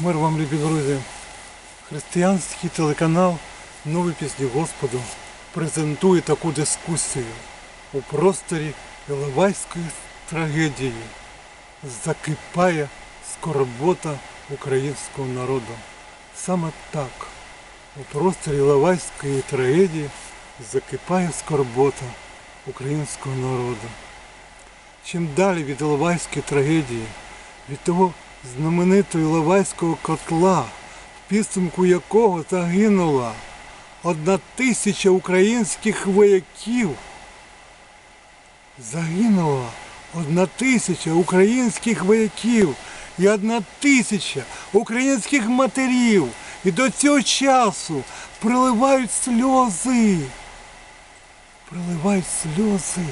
Мир вам, любі друзі. Християнський телеканал Нові пісні Господу презентує таку дискусію у просторі Іловайської трагедії. Закипає скорбота українського народу. Саме так, у просторі Іловайської трагедії закипає скорбота українського народу. Чим далі від Іловайської трагедії, від того знаменитого Іловайського котла, в підсумку якого загинула одна тисяча українських вояків, загинула одна тисяча українських вояків і одна тисяча українських матерів. І до цього часу приливають сльози, приливають сльози.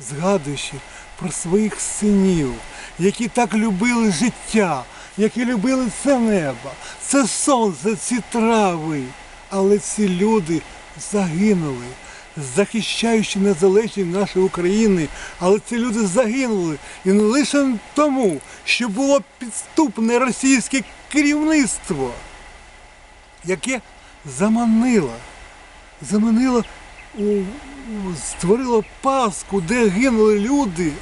Згадуючи про своїх синів, які так любили життя, які любили це небо, це сонце, ці трави. Але ці люди загинули, захищаючи незалежність нашої України. Але ці люди загинули і не лише тому, що було підступне російське керівництво, яке заманило заманила, у, створила паску, де гинули люди.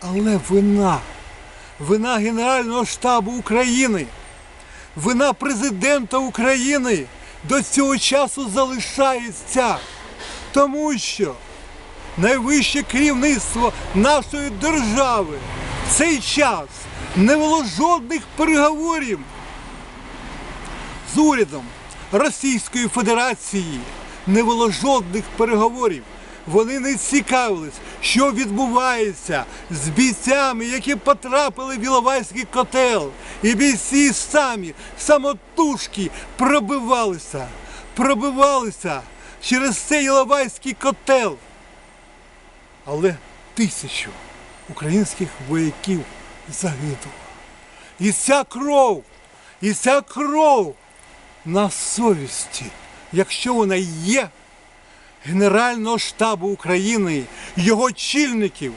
Але вина, вина Генерального штабу України, вина президента України до цього часу залишається. Тому що найвище керівництво нашої держави в цей час не було жодних переговорів з урядом Російської Федерації не було жодних переговорів. Вони не цікавились, що відбувається з бійцями, які потрапили в Іловайський котел. І бійці самі, самотужки пробивалися, пробивалися через цей Іловайський котел. Але тисячу українських вояків загинуло. І ця кров, і ця кров на совісті, якщо вона є, Генерального штабу України, його чільників,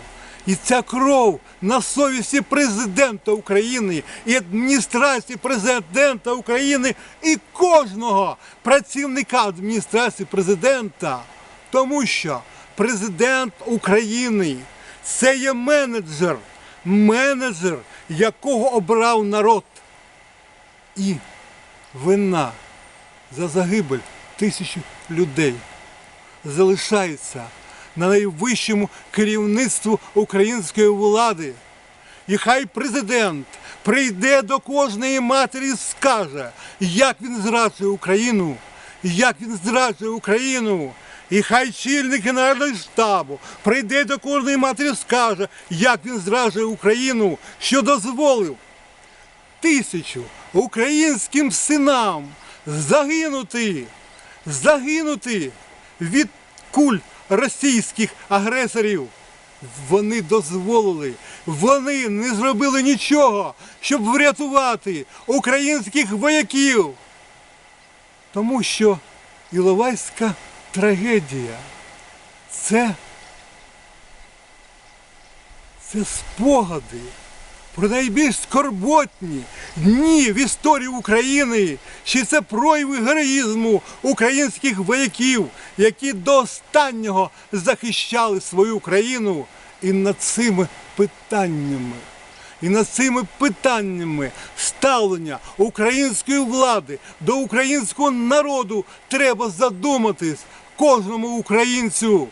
і ця кров на совісті президента України і адміністрації президента України і кожного працівника адміністрації президента, тому що президент України це є менеджер, менеджер, якого обрав народ. І вина за загибель тисячі людей залишається на найвищому керівництву української влади. І хай президент прийде до кожної матері і скаже, як він зраджує Україну, як він зраджує Україну. І хай чільник Генерального штабу прийде до кожної матері і скаже, як він зраджує Україну, що дозволив тисячу українським синам загинути, загинути від куль російських агресорів. Вони дозволили, вони не зробили нічого, щоб врятувати українських вояків. Тому що Іловайська трагедія це, це спогади про найбільш скорботні дні в історії України, чи це прояви героїзму українських вояків, які до останнього захищали свою країну і над цими питаннями. І над цими питаннями ставлення української влади до українського народу треба задуматись кожному українцю.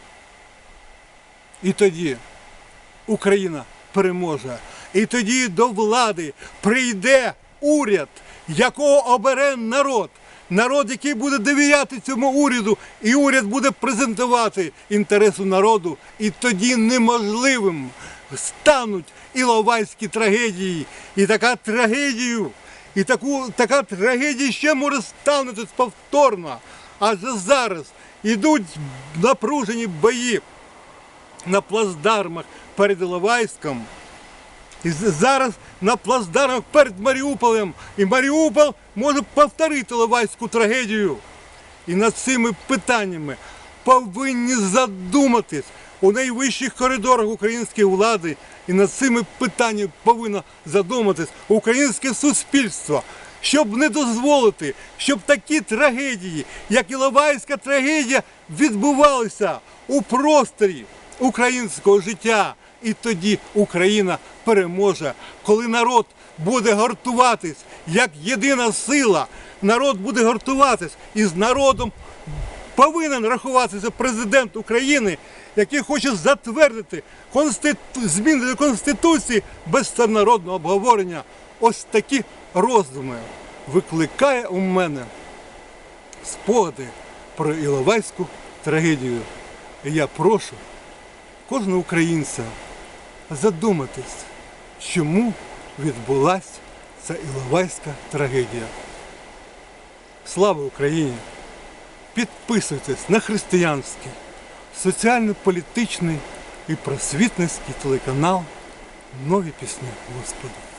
І тоді Україна переможе. І тоді до влади прийде уряд, якого обере народ. Народ, який буде довіряти цьому уряду, і уряд буде презентувати інтересу народу. І тоді неможливим стануть іловайські трагедії. І така трагедію, і таку, така трагедія ще може станутись повторно. Адже зараз ідуть напружені бої на плацдармах перед Іловайськом. І зараз на плацдармах перед Маріуполем. І Маріуполь може повторити Іловайську трагедію. І над цими питаннями повинні задуматись у найвищих коридорах української влади, і над цими питаннями повинно задуматись українське суспільство, щоб не дозволити, щоб такі трагедії, як Іловайська трагедія, відбувалися у просторі українського життя. І тоді Україна переможе, коли народ буде гуртуватись як єдина сила, народ буде гуртуватись і з народом повинен рахуватися президент України, який хоче затвердити конститу... зміни до Конституції без всенародного обговорення. Ось такі роздуми викликає у мене спогади про Іловайську трагедію. І я прошу кожного українця задуматись, чому відбулася ця Іловайська трагедія. Слава Україні! Підписуйтесь на християнський, соціально-політичний і просвітницький телеканал Нові пісні Господа.